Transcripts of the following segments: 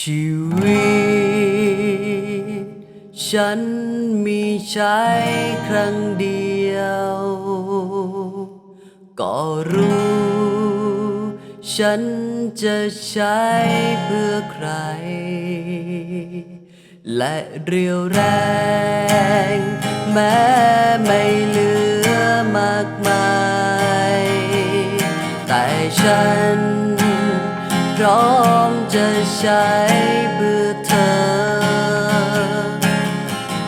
ชีวิต ฉันมีใช้ครั้งเดียว ก็รู้ ฉันจะใช้เพื่อใคร และเรียวแรง แม้ไม่เหลือมากมาย แต่ฉัน พร้อมจะใช้เพื่อเธอ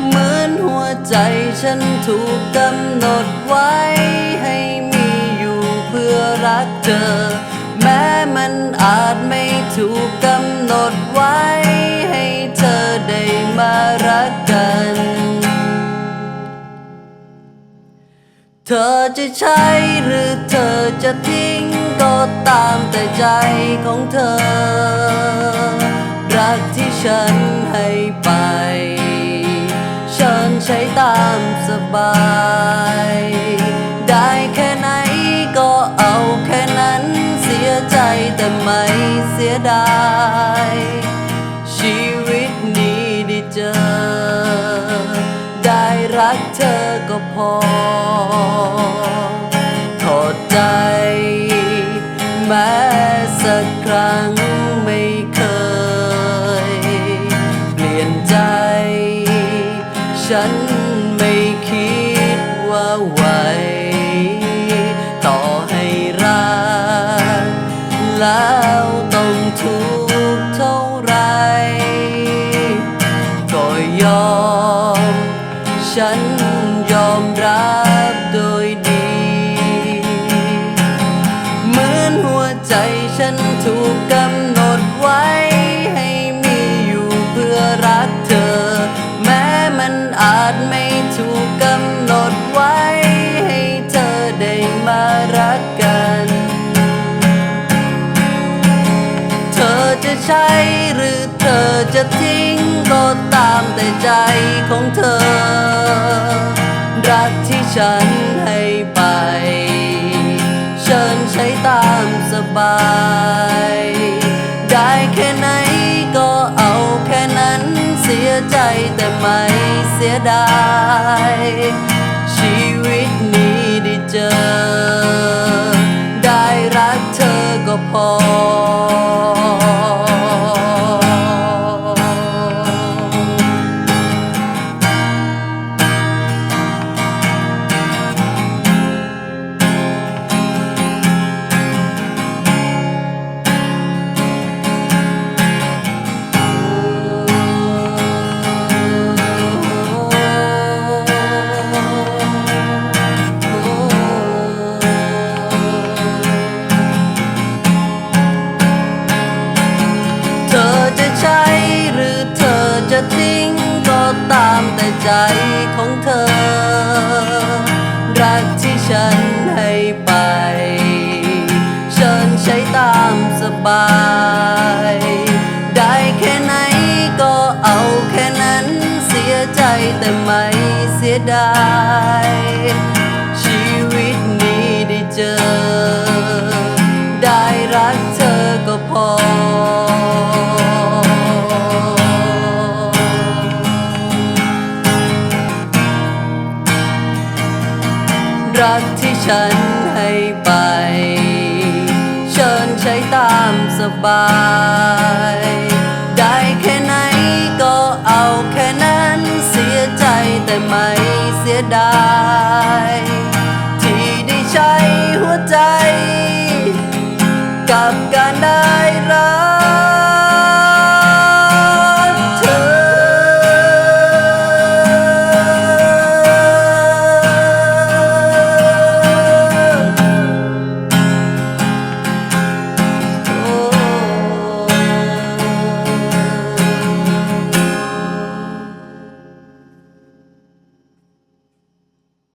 เหมือนหัวใจฉันถูกกำหนดไว้ ให้มีอยู่เพื่อรักเธอ แม้มันอาจไม่ ธอจะใช้หรือเธอจะทิ้งก็ตามแต่ใจของเธอ รักที่ฉันให้ไป ฉันใช้ตามสบาย ก็พอโทษใจ แม้สักครั้งไม่เคย เปลี่ยนใจ ฉันไม่คิดว่าไหว ต่อให้รักแล้ว ยอมรับโดยดี เหมือนหัวใจฉันถูกกำหนดไว้ ให้มีอยู่เพื่อรักเธอ แม้มันอาจไม่ถูกกำหนดไว้ ให้เธอได้มารักกัน เธอจะใช้หรือเธอจะทิ้งก็ตามแต่ใจของเธอ รักที่ฉันให้ไป เชิญใช้ตามสบาย ได้แค่ไหนก็เอาแค่นั้นเสียใจแต่ไม่เสียดาย ชีวิตนี้ได้เจอ ได้รักเธอก็พอ แต่ใจของเธอ รักที่ฉันให้ไป ฉันใช้ตามสบาย ได้แค่ไหนก็เอาแค่นั้นเสียใจแต่ไม่เสียดาย ที่ฉันให้ไป เชิญใช้ตามสบาย